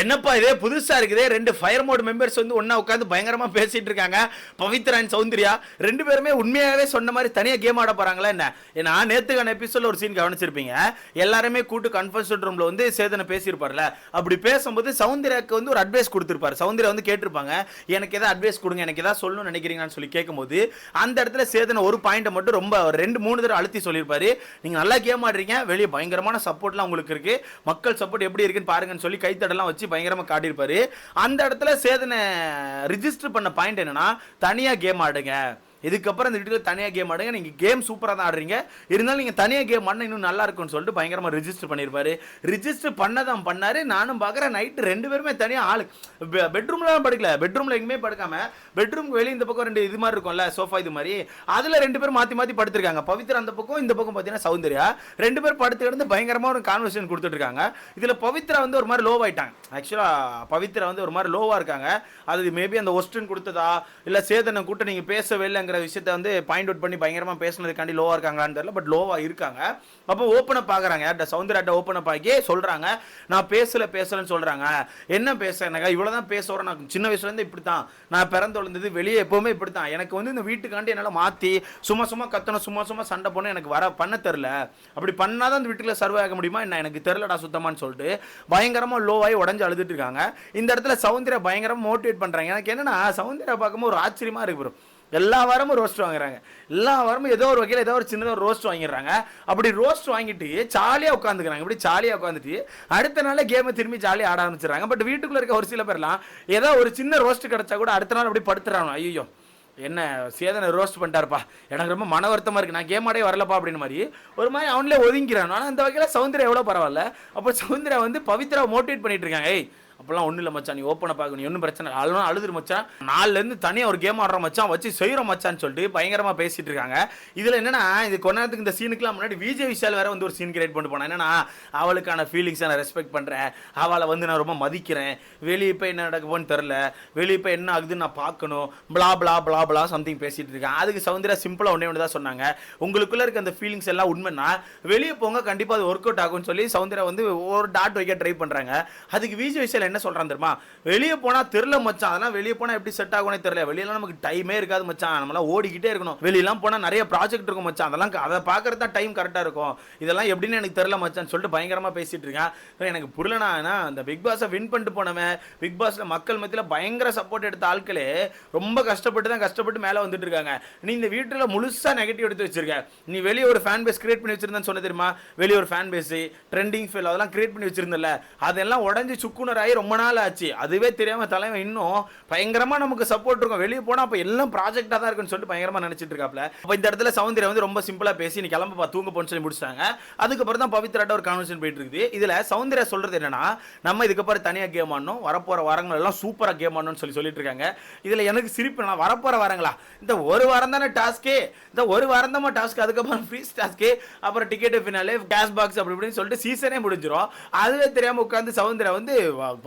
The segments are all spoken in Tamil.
என்னப்பா இதே? புதுசா இருக்குதே. ரெண்டு ஃபயர் மோட் மெம்பர்ஸ் வந்து ஒன்றா உட்காந்து பயங்கரமா பேசிட்டு இருக்காங்க. பவித்ரா அண்ட் சௌந்தர்யா. ரெண்டு பேருமே உண்மையாவே சொன்ன மாதிரி தனியா கேம் ஆட போறாங்களா என்ன? ஏன்னா நேத்துக்கான எபிசோட்ல ஒரு சீன் கவனிச்சிருப்பீங்க. எல்லாருமே கூட்டு கன்ஃபரன்ஸ் ரூம்ல வந்து சேதனை பேசியிருப்பார்ல. அப்படி பேசும்போது சௌந்தர்யாக்கு வந்து ஒரு அட்வைஸ் கொடுத்துருப்பாரு. சௌந்தர்யா வந்து கேட்டிருப்பாங்க எனக்கு ஏதாவது அட்வைஸ் கொடுங்க. எனக்கு ஏதாவது சொல்லணும்னு நினைக்கிறீங்கன்னு சொல்லி கேட்கும்போது அந்த இடத்துல சேதனை ஒரு பாயிண்ட்டை மட்டும் ரொம்ப ரெண்டு மூணு தடவை அழுத்தி சொல்லியிருப்பாரு. நீங்க நல்லா கேம் ஆடுறீங்க. வெளியே பயங்கரமான சப்போர்ட்லாம் உங்களுக்கு இருக்கு. மக்கள் சப்போர்ட் எப்படி இருக்குன்னு பாருங்கன்னு சொல்லி கைத்தடலாம் வச்சு பயங்கரமா காட்டியிருப்பாரு. அந்த இடத்துல சேதனை ரிஜிஸ்டர் பண்ண பாயிண்ட் என்னன்னா தனியா கேம் ஆடுங்க. இதுக்கப்புறம் இந்த வீட்டில் தனியாக கேம் ஆடுங்க. நீங்கள் கேம் சூப்பராக தான் ஆடுறீங்க. இருந்தாலும் நீங்கள் தனியாக கேம் ஆடினா இன்னும் நல்லா இருக்கும்னு சொல்லிட்டு பயங்கரமாக ரிஜிஸ்டர் பண்ணியிருப்பாரு ரிஜிஸ்டர் பண்ணதான் பண்ணார். நானும் பார்க்குறேன் நைட்டு ரெண்டு பேருமே தனியாக ஆளு. பெட்ரூமில் தான் படுக்கல. பெட்ரூமில் எங்கேயுமே படுக்காமல் பெட்ரூம்க்கு வெளியே இந்த பக்கம் ரெண்டு இது மாதிரி இருக்கும்ல சோஃபா இது மாதிரி. அதில் ரெண்டு பேரும் மாற்றி மாற்றி படுத்திருக்காங்க. பவித்ரா அந்த பக்கம் இந்த பக்கம் பார்த்தீங்கன்னா சௌந்தர்யா. ரெண்டு பேர் படுத்து கிடந்து பயங்கரமாக ஒரு கான்வர்சேஷன் கொடுத்துட்ருக்காங்க இதில் பவித்ரா வந்து ஒரு மாதிரி லோவாயிட்டாங்க ஆக்சுவலாக பவித்ரா வந்து ஒரு மாதிரி லோவாக இருக்காங்க. அது மேபி அந்த ஒஸ்டன் கொடுத்ததா? இல்லை சேதனை கூட்ட நீங்கள் பேசவே இருக்கிற விஷயத்த வந்து பாயிண்ட் அவுட் பண்ணி பயங்கரமாக பேசுனதுக்காண்டி லோவாக இருக்காங்களான்னு தெரியல பட் லோவாக இருக்காங்க. அப்போ ஓப்பன் அப் ஆகுறாங்க யார்ட்ட ஓப்பனை ஓப்பன் அப் ஆகி சொல்கிறாங்க நான் பேசல பேசலன்னு சொல்கிறாங்க என்ன பேசுறேனாக்கா இவ்வளோ தான் பேசுகிறேன் நான் சின்ன வயசுலேருந்து இப்படி தான் நான் பிறந்து வளர்ந்தது வெளியே எப்போவுமே இப்படி தான் எனக்கு வந்து இந்த வீட்டுக்காண்டி என்னால் மாற்றி சும்மா சும்மா கத்தணும் சும்மா சும்மா சண்டை போன எனக்கு வர பண்ண தெரில அப்படி பண்ணால் தான் இந்த வீட்டில் சர்வே ஆக முடியுமா? என்ன எனக்கு தெரிலடா சுத்தமான்னு சொல்லிட்டு பயங்கரமாக லோவாகி உடஞ்சு அழுதுட்டு இருக்காங்க. இந்த இடத்துல சௌந்தர்யா பயங்கரமாக மோட்டிவேட் பண்ணுறாங்க எனக்கு என்னன்னா சௌந்தர்யா பார்க்கும்போது ஒரு ஆச்சரியமாக இருக்கு. எல்லா வாரமும் ரோஸ்ட் வாங்குறாங்க. எல்லா வாரமும் ஏதோ ஒரு வகையில் ஏதோ ஒரு சின்னதாக ஒரு ரோஸ்ட் வாங்கிடுறாங்க. அப்படி ரோஸ்ட் வாங்கிட்டு ஜாலியாக உட்காந்துக்கிறாங்க இப்படி ஜாலியாக உட்காந்துட்டு அடுத்த நாள் கேமை திரும்பி ஜாலியாக ஆட ஆரம்பிச்சிடறாங்க. பட் வீட்டுக்குள்ளே இருக்க ஒரு சில பேர்லாம் ஏதோ ஒரு சின்ன ரோஸ்ட் கிடைச்சா கூட அடுத்த நாள் அப்படி படுத்துறாங்க. ஐயோ என்ன சேதனை ரோஸ்ட் பண்ணிட்டாருப்பா. எனக்கு ரொம்ப மன வருத்தமாக இருக்குது நான் கேம் ஆடே வரலப்பா அப்படின்னு மாதிரி ஒரு மாதிரி அவனே ஒதுங்கிறான் ஆனால் அந்த வகையில் சௌந்தர்யா எவ்வளோ பரவாயில்ல. அப்போ சௌந்தர்யா வந்து பவித்ரா மோட்டிவேட் பண்ணிட்டு இருக்காங்க. ஏய் அப்போல்லாம் ஒன்றும் இல்லை மச்சான் நீ ஓப்பனை பார்க்க நீ ஒன்றும் பிரச்சனை இல்லை. அழுவா அழுதுரு மச்சான் நாலுலேருந்து தனியாக ஒரு கேம் ஆடுறோம் மச்சான் வச்சு செய்கிறோம் மச்சான்னு சொல்லிட்டு பயங்கரமாக பேசிகிட்டு இருக்காங்க. இதில் என்னன்னா இது கொஞ்ச நேரத்துக்கு இந்த சீனுக்குலாம் முன்னாடி விஜய் விஷால் வேற வந்து ஒரு சீன் கிரியேட் பண்ணிட்டு போனேன். என்னன்னா அவளுக்கான ஃபீலிங்ஸை நான் ரெஸ்பெக்ட் பண்ணுறேன் அவளை வந்து நான் ரொம்ப மதிக்கிறேன். வெளியே போய் என்ன நடக்குவோன்னு தெரில வெளியே போய் என்ன ஆகுதுன்னு நான் பார்க்கணும். பிளா பிளா பிளா பிளா சம்திங் பேசிகிட்டு இருக்கேன். அதுக்கு சவுந்தரா சிம்பிளாக ஒன்றே ஒன்று தான் சொன்னாங்க. உங்களுக்குள்ளே இருக்க அந்த ஃபீலிங்ஸ் எல்லாம் உண்மைன்னா வெளியே போங்க கண்டிப்பாக அது ஒர்க் அவுட் ஆகும்னு சொல்லி சவுந்தரா வந்து ஒரு டாட் வைக்க ட்ரை பண்ணுறாங்க அதுக்கு விஜய் விஷால் என்ன சொல்கிறான் தெரியுமா? வெளியே போனால் தெரில மச்சான். அதெல்லாம் வெளியே போனால் எப்படி செட் ஆகும்னே தெரியல. வெளியெல்லாம் நமக்கு டைமே இருக்காது மச்சான். நம்மளாம் ஓடிக்கிட்டே இருக்கணும். வெளியெல்லாம் போனால் நிறைய ப்ராஜெக்ட் இருக்கும் மச்சான். அதெல்லாம் அதை பார்க்கறது தான் டைம் கரெக்டாக இருக்கும். இதெல்லாம் எப்படின்னு எனக்கு தெரில மச்சான்னு சொல்லிட்டு பயங்கரமாக பேசிட்டு இருக்கேன். எனக்கு புரியலனா அந்த பிக் பாஸை வின் பண்ணிட்டு போனவன் பிக் பாஸில் மக்கள் மத்தியில் பயங்கர சப்போர்ட் எடுத்த ஆட்களே ரொம்ப கஷ்டப்பட்டு தான் கஷ்டப்பட்டு மேலே வந்துட்டு இருக்காங்க. நீ இந்த வீட்டில் முழுசாக நெகட்டிவ் எடுத்து வச்சிருக்க. நீ வெளியே ஒரு ஃபேன் பேஸ் கிரியேட் பண்ணி வச்சிருந்தேன்னு சொன்ன தெரியுமா? வெளியே ஒரு ஃபேன் பேஸ் ட்ரெண்டிங் ஃபீல் அதெல்லாம் கிரியேட் பண்ணி வச்சிருந்தல அதெல்லாம் உடஞ்சி சுக்குனராகி ரொம்ப நாள் ஆச்சு. அதுவே தெரியாமல் தலைவன் இன்னும் பயங்கரமாக நமக்கு சப்போர்ட் இருக்கும். வெளியே போனால் அப்போ எல்லாம் ப்ராஜெக்டாக தான் இருக்குன்னு சொல்லிட்டு பயங்கரமாக நினச்சிட்டு இருக்காப்ல. அப்போ இந்த இடத்துல சௌந்தர்யா வந்து ரொம்ப சிம்பிளாக பேசி நீ கிளம்பப்பா தூங்க போன்னு சொல்லி முடிச்சிட்டாங்க. அதுக்கப்புறம் தான் பவித்ராட்ட ஒரு கான்வர்சேஷன் போயிட்டு இருக்குது இதில் சௌந்தர்யா சொல்கிறது என்னன்னா நம்ம இதுக்கப்புறம் தனியாக கேம் ஆடணும். வரப்போகிற வாரங்கள் எல்லாம் சூப்பராக கேம் ஆடணும்னு சொல்லி சொல்லிட்டு இருக்காங்க. இதில் எனக்கு சிரிப்பு நான் வரப்போகிற வாரங்களா? இந்த ஒரு வாரம் தானே டாஸ்க்கே இந்த ஒரு வாரம் தான் டாஸ்க் அதுக்கப்புறம் ஃப்ரீஸ் டாஸ்க்கு அப்புறம் டிக்கெட் ஃபினாலே கேஷ் பாக்ஸ் அப்படி இப்படின்னு சொல்லிட்டு சீசனே முடிஞ்சிடும் அதுவே தெரியாமல் உட்காந்து சௌந்தர்யா வந்து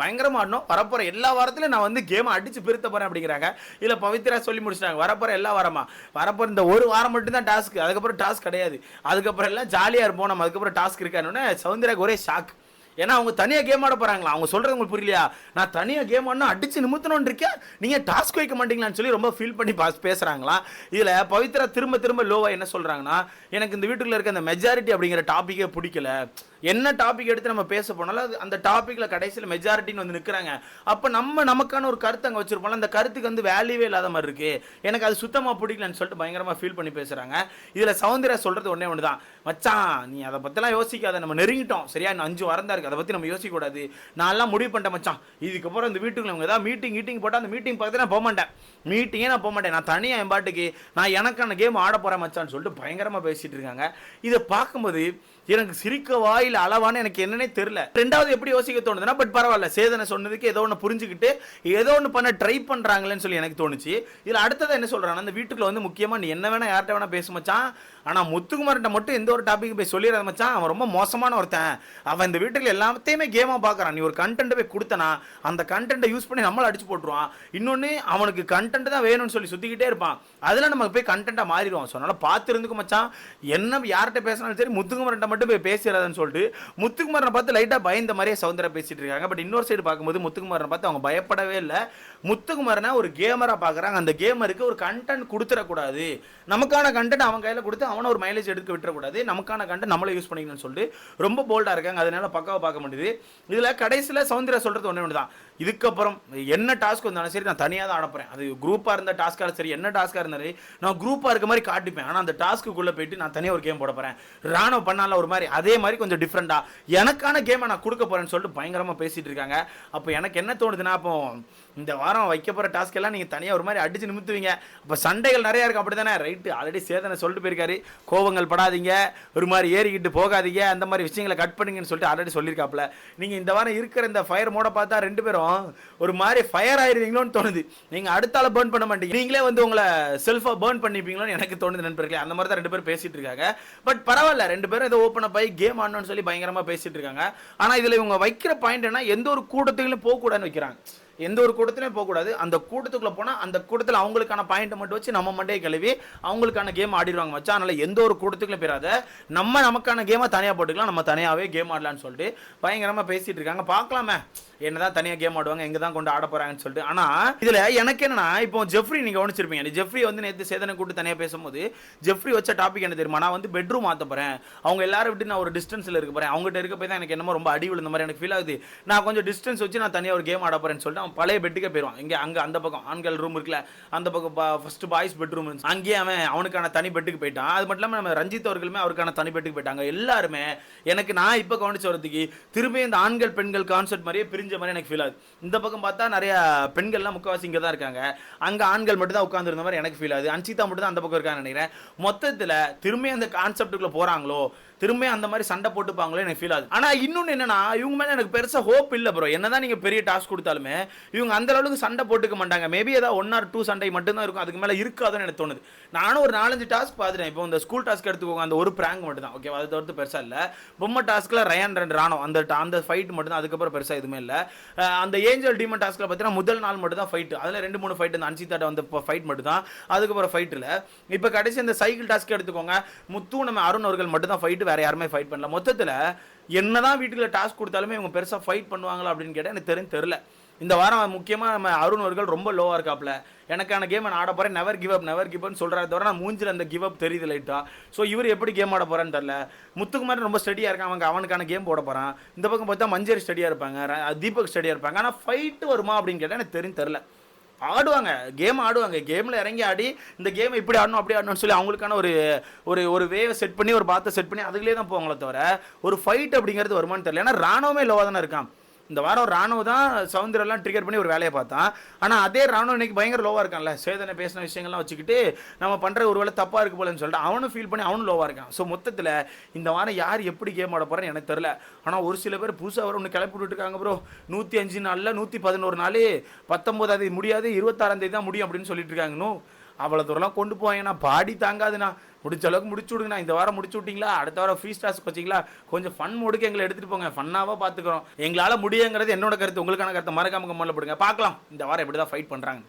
பயங்கரமாக ஆடணும். வரப்போகிற எல்லா வாரத்திலும் நான் வந்து கேமை அடித்து பிரித்த போகிறேன் அப்படிங்கிறாங்க. இல்லை பவித்ரா சொல்லி முடிச்சிட்டாங்க. வரப்போகிற எல்லா வாரமா? வரப்போகிற இந்த ஒரு வாரம் மட்டும்தான் டாஸ்க் அதுக்கப்புறம் டாஸ்க் கிடையாது. அதுக்கப்புறம் எல்லாம் ஜாலியாக இருப்போம் நம்ம. அதுக்கப்புறம் டாஸ்க் இருக்கானோன்னே சௌந்தர்யாக்கு ஒரே ஷாக் ஏன்னா அவங்க தனியாக கேம் ஆட போகிறாங்களா அவங்க சொல்கிறது உங்களுக்கு புரியலையா? நான் தனியாக கேம் ஆடணும் அடிச்சு நிமித்தணும்னு இருக்கேன். நீங்கள் டாஸ்க் வைக்க மாட்டீங்களான்னு சொல்லி ரொம்ப ஃபீல் பண்ணி பாஸ் பேசுகிறாங்களா இதில் பவித்ரா திரும்ப திரும்ப லோவாக என்ன சொல்கிறாங்கன்னா எனக்கு இந்த வீட்டுக்குள்ள இருக்க அந்த மெஜாரிட்டி அப்படிங்கிற டாப்பிக்கே பிடிக்கல. என்ன டாபிக் எடுத்து நம்ம பேச போனாலும் அது அந்த டாப்பிக்கில் கடைசியில் மெஜாரிட்டின்னு வந்து நிற்கிறாங்க அப்போ நம்ம நமக்கான ஒரு கருத்து அங்கே வச்சுருப்போம்ல அந்த கருத்துக்கு வந்து வேல்யூவே இல்லாத மாதிரி இருக்குது எனக்கு அது சுத்தமாக பிடிக்கலன்னு சொல்லிட்டு பயங்கரமாக ஃபீல் பண்ணி பேசுகிறாங்க இதில் சவுந்தரியா சொல்கிறது ஒன்றே ஒன்று தான் மச்சான் நீ அதை பற்றிலாம் யோசிக்காத. நம்ம நெருங்கிட்டோம். சரியா இன்னும் அஞ்சு வாரம் தான் அதை பற்றி நம்ம யோசிக்கக்கூடாது. நான்லாம் முடிவு பண்ணிட்டேன் மச்சான். இதுக்கப்புறம் இந்த வீட்டுக்குள்ள இவங்க ஏதாவது மீட்டிங் மீட்டிங் போட்டால் அந்த மீட்டிங் பார்த்து நான் போக மாட்டேன் மீட்டிங்கே நான் போக மாட்டேன் நான் தனியாக என் பாட்டுக்கு நான் எனக்கான கேம் ஆட போகிறேன் மச்சான்னு சொல்லிட்டு பயங்கரமாக பேசிகிட்டு இருக்காங்க. இதை பார்க்கும்போது எனக்கு சிரிக்க இல்லை அளவான்னு எனக்கு என்னன்னே தெரியல. ரெண்டாவது எப்படி யோசிக்க தோணுதுன்னா பட் பரவாயில்ல சேதனை சொன்னதுக்கு ஏதோ ஒன்று புரிஞ்சுக்கிட்டு ஏதோ ஒன்று பண்ண ட்ரை பண்ணுறாங்களேன்னு சொல்லி எனக்கு தோணுச்சு. இதில் அடுத்தது என்ன சொல்கிறாங்க அந்த வீட்டுக்குள்ள வந்து முக்கியமாக நீ என்ன வேணா யார்கிட்ட வேணா பேச மச்சான். ஆனால் முத்துக்குமார்கிட்ட மட்டும் எந்த ஒரு டாபிக் போய் சொல்லிடுற மச்சான். அவன் ரொம்ப மோசமான ஒருத்தன். அவன் இந்த வீட்டில் எல்லாத்தையுமே கேமாக பார்க்குறான் நீ ஒரு கண்டென்ட் போய் கொடுத்தனா அந்த கண்டென்ட்டை யூஸ் பண்ணி நம்மளை அடிச்சு போட்டுருவான். இன்னொன்று அவனுக்கு கண்டென்ட் தான் வேணும்னு சொல்லி சுற்றிக்கிட்டே இருப்பான். அதில் நம்ம போய் கண்டென்ட்டாக மாறிடுவான் ஸோ அதனால் பார்த்துருந்துக்கு மச்சான். என்ன யார்கிட்ட பேசினாலும் சரி முத்துக்குமார்கிட்ட மட்டும் போய் பேசிடாதுன்னு சொல்லிட்டு முத்துக்குமாரனை பார்த்து லைட்டாக பயந்த மாதிரியே சவுந்தரா பேசிட்டு இருக்காங்க. பட் இன்னொரு சைடு பார்க்கும்போது முத்துக்குமாரனை பார்த்து அவங்க பயப்படவே இல்லை. முத்துக்குமாரனை ஒரு கேமராக பார்க்குறாங்க. அந்த கேமருக்கு ஒரு கண்டென்ட் கொடுத்துடக்கூடாது. நமக்கான கண்டென்ட் அவன் கையில் கொடுத்து அவனை ஒரு மைலேஜ் எடுக்க விட்டுறக்கூடாது. நமக்கான கண்டென்ட் நம்மளே யூஸ் பண்ணிக்கணும்னு சொல்லிட்டு ரொம்ப போல்டாக இருக்காங்க. அதனால பக்காவை பார்க்க முடியுது. இதில் கடைசியில் சவுந்தரா சொல்கிறது ஒன்று ஒன்று தான் இதுக்கப்புறம் என்ன டாஸ்க் வந்தாலும் சரி நான் தனியாக தான் அனுப்புறேன் அது குரூப்பாக இருந்த டாஸ்க்காக சரி என்ன டாஸ்க்காக இருந்தாலும் நான் குரூப்பாக இருக்க மாதிரி காட்டிப்பேன். ஆனால் அந்த டாஸ்க்குள்ளே போயிட்டு நான் தனியாக ஒரு கேம் போட போகிறேன் ராணுவ பண்ணால ஒரு மாதிரி அதே மாதிரி கொஞ்சம் டிஃப்ரெண்ட்டாக எனக்கான கேமை நான் கொடுக்க போகிறேன்னு சொல்லிட்டு பயங்கரமாக பேசிகிட்டு இருக்காங்க. அப்போ எனக்கு என்ன தோணுதுன்னா அப்போ இந்த வாரம் வைக்க போகிற டாஸ்க் எல்லாம் நீங்கள் தனியாக ஒரு மாதிரி அடித்து நிமித்துவீங்க. அப்போ சண்டைகள் நிறையா இருக்குது அப்படி தானே ரைட்டு ஆல்ரெடி சேதனை சொல்லிட்டு போயிருக்காரு. கோவங்கள் படாதீங்க. ஒரு மாதிரி ஏறிக்கிட்டு போகாதீங்க. அந்த மாதிரி விஷயங்களை கட் பண்ணுங்கன்னு சொல்லிட்டு ஆல்ரெடி சொல்லியிருக்காப்புல. நீங்கள் இந்த வாரம் இருக்கிற இந்த ஃபயர் மோட பார்த்தா ரெண்டு பேரும் ஒரு மாதிரி ஃபயர் ஆயிடுவீங்களோன்னு தோணுது. நீங்கள் அடுத்தால பேர்ன் பண்ண மாட்டீங்க. நீங்களே வந்து உங்களை செல்ஃபாக பேர்ன் பண்ணிப்பீங்களோன்னு எனக்கு தோணுது நண்பர்களே. அந்த மாதிரி தான் ரெண்டு பேரும் பேசிட்டு இருக்காங்க. பட் பரவாயில்ல ரெண்டு பேரும் இதை ஓப்பன் அப் ஆகி கேம் ஆடணும்னு சொல்லி பயங்கரமாக பேசிட்டு இருக்காங்க. ஆனால் இதில் இவங்க வைக்கிற பாயிண்ட் என்ன எந்த ஒரு கூட்டத்துலையும் போகக்கூடாதுன்னு வைக்கிறாங்க. எந்த ஒரு கூட்டத்திலையும் போகக்கூடாது. அந்த கூட்டத்துக்குள்ளே போனால் அந்த கூட்டத்தில் அவங்களுக்கான பாயிண்ட்டை மட்டும் வச்சு நம்ம மண்டையை கழுவி அவங்களுக்கான கேம் ஆடிடுவாங்க வச்சா அதனால எந்த ஒரு கூட்டத்துக்குள்ள போயிடாத. நம்ம நமக்கான கேமை தனியாக போட்டுக்கலாம். நம்ம தனியாகவே கேம் ஆடலான்னு சொல்லிட்டு பயங்கரமாக பேசிகிட்டு இருக்காங்க. பார்க்கலாமே. என்னதான் தனியாக கேம் ஆடுவாங்க எங்கே தான் கொண்டு ஆட போகிறாங்கன்னு சொல்லிட்டு. ஆனால் இதில் எனக்கு என்னன்னா இப்போ ஜெஃப்ரி நீங்கள் கவனிச்சிருப்பீங்க. ஜெஃப்ரி வந்து நேற்று சேதனை கூட்டு தனியாக பேசும்போது ஜெஃப்ரி வச்ச டாபிக் என்ன தெரியுமா? நான் வந்து பெட்ரூம் மாற்ற போகிறேன் அவங்க எல்லாரும் விட்டு நான் ஒரு டிஸ்டன்ஸில் இருக்க போகிறேன் அவங்ககிட்ட இருக்க போய் தான் எனக்கு என்னமோ ரொம்ப அடி விழுந்த மாதிரி எனக்கு ஃபீல் ஆகுது. நான் கொஞ்சம் டிஸ்டன்ஸ் வச்சு நான் தனியாக ஒரு கேம் ஆட போகிறேன்னு சொல்லிட்டு அவன் பழைய பெட்டுக்கே போயிடுவான் இங்கே அங்கே அந்த பக்கம். ஆண்கள் ரூம் இருக்குல்ல அந்த பக்கம் ஃபஸ்ட்டு பாய்ஸ் பெட்ரூம் அங்கேயே அவன் அவனுக்கான தனி பெட்டுக்கு போயிட்டான். அது மட்டும் இல்லாமல் நம்ம ரஞ்சித் அவர்களுமே அவருக்கான தனி பெட்டுக்கு போயிட்டாங்க. எல்லாருமே எனக்கு நான் இப்போ கவனிச்ச வரதுக்கு திரும்பி இந்த ஆண்கள் பெண்கள் கான்செப்ட் மாதிரியே பிரிஞ்ச மாதிரி எனக்கு ஃபீல் ஆகுது. இந்த பக்கம் பார்த்தா நிறைய பெண்கள்லாம் முக்கவாசி இங்கே தான் இருக்காங்க. அங்கே ஆண்கள் மட்டும் தான் உட்காந்துருந்த மாதிரி எனக்கு ஃபீல் ஆகுது. அன்சிதா மட்டும் தான் அந்த பக்கம் இருக்கான்னு நினைக்கிறேன். மொத்தத்தில் திரும்பி அந்த கான்செப்டுக்குள்ளே போகிறாங்களோ திரும்ப அந்த மாதிரி சண்டை போட்டுப்பாங்களே எனக்கு ஃபீல் ஆகுது. ஆனால் இன்னொன்று என்னன்னா இவங்க மேலே எனக்கு பெருசாக ஹோப் இல்லை ப்ரோ என்னதான் நீங்கள் பெரிய டாஸ்க் கொடுத்தாலுமே இவங்க அந்த அளவுக்கு சண்டை போட்டுக்க மாட்டாங்க. மேபி ஏதாவது ஒன் ஆர் டூ சண்டை மட்டும்தான் இருக்கும். அதுக்கு மேலே இருக்காதுன்னு எனக்கு தோணுது. நானும் ஒரு நாலஞ்சு டாஸ்க் பார்த்துட்டேன். இப்போ இந்த ஸ்கூல் டாஸ்க் எடுத்துக்கோங்க. அந்த ஒரு பிராங்க் மட்டும் தான் ஓகே அதை தவிர்த்து பெருசாக இல்லை. பொம்மை டாஸ்க்கில் ரயான் ரெண்டு ராணம் அந்த அந்த ஃபைட் மட்டும் தான் அதுக்கப்புறம் பெருசாக எதுவுமே இல்லை. அந்த ஏஞ்சல் டீமன் டாஸ்க்கில் பார்த்தீங்கன்னா முதல் நாள் மட்டும் தான் ஃபைட் அதில் ரெண்டு மூணு ஃபைட் இந்த அன்சிதாட்ட வந்து ஃபைட் மட்டும் தான் அதுக்கப்புறம் ஃபைட் இல்லை. இப்போ கடைசி இந்த சைக்கிள் டாஸ்க் எடுத்துக்கோங்க. முத்து நம்ம அருண் அவர்கள் மட்டும் தான் ஃபைட் வேற யாருமே ஃபைட் பண்ணல. மொத்தத்தில் என்னதான் வீட்டில் டாஸ்க் கொடுத்தாலுமே இவங்க பெருசாக ஃபைட் பண்ணுவாங்களா அப்படின்னு கேட்டால் எனக்கு தெரியும் தெரில இந்த வாரம் முக்கியமாக நம்ம அருண் அவர்கள் ரொம்ப லோவாக இருக்காப்ல. எனக்கான கேம் நான் ஆட போகிறேன் never give up never give அப்னு சொல்கிறாரு தவிர நான் மூஞ்சில் அந்த கிவ் அப் தெரியுது லைட்டா ஸோ இவர் எப்படி கேம் ஆட போகிறான்னு தெரில முத்துக்குமார் ரொம்ப ஸ்டடியாக இருக்கான். அவங்க அவனுக்கான கேம் போட போகிறான் இந்த பக்கம் பார்த்தா மஞ்சள் ஸ்டடியாக இருப்பாங்க. தீபக் ஸ்டடியாக இருப்பாங்க. ஆனால் ஃபைட்டு வருமா அப்படின்னு கேட்டால் எனக்கு தெரியும் தெரில ஆடுவாங்க. கேம் ஆடுவாங்க. கேமில் இறங்கி ஆடி இந்த கேம் இப்படி ஆடணும் அப்படி ஆடணும்னு சொல்லி அவங்களுக்கான ஒரு ஒரு ஒரு வேவை செட் பண்ணி ஒரு பாத்தை செட் பண்ணி அதுலேயே தான் போவாங்களே தவிர ஒரு ஃபைட் அப்படிங்கிறது வருமானு தெரியல. ஏன்னா ராணுவமே லோவாக தானே இருக்கான் இந்த வாரம் ராணுவ தான் சவுந்தரெல்லாம் ட்ரிகர் பண்ணி ஒரு வேலையை பார்த்தான். ஆனால் அதே ராணுவம் இன்னைக்கு பயங்கர லோவாக இருக்கான்ல. சேதனை பேசின விஷயங்கள்லாம் வச்சுக்கிட்டு நம்ம பண்ணுற ஒரு வேலை தப்பாக இருக்கு போலன்னு சொல்லிட்டு அவனும் ஃபீல் பண்ணி அவனும் லோவாக இருக்கான். ஸோ மொத்தத்தில் இந்த வாரம் யார் எப்படி கேம் ஆட போகிறேன்னு எனக்கு தெரில ஆனால் ஒரு சில பேர் புதுசாக வர ஒன்று கிளப்பி விட்டுருக்காங்க ப்ரோ நூற்றி அஞ்சு நாளில் நூற்றி பதினோரு நாள் பத்தொம்போதாந்தேதி முடியாது இருபத்தாறாந்தேதி தான் முடியும் அப்படின்னு சொல்லிட்டு இருக்காங்கன்னு அவ்வளோ தூரம்லாம் கொண்டு போவாங்கண்ணா பாடி தாங்காதுண்ணா முடிச்ச அளவுக்கு முடிச்சு விடுங்கண்ணா. இந்த வாரம் முடிச்சு விட்டீங்களா? அடுத்த வாரம் ஃப்ரீ ஸ்டாஸ் வச்சிங்களா? கொஞ்சம் ஃபன் மோடுக்கு எங்களை எடுத்துகிட்டு போங்க. ஃபன்னாவாக பார்த்துக்குறோம் எங்களால் முடியுங்கிறது என்னோட கருத்து. உங்களுக்கான கருத்தை மறக்காம கம்மலில் போடுங்க. பார்க்கலாம். இந்த வாரம் எப்படி தான் ஃபைட் பண்ணுறாங்க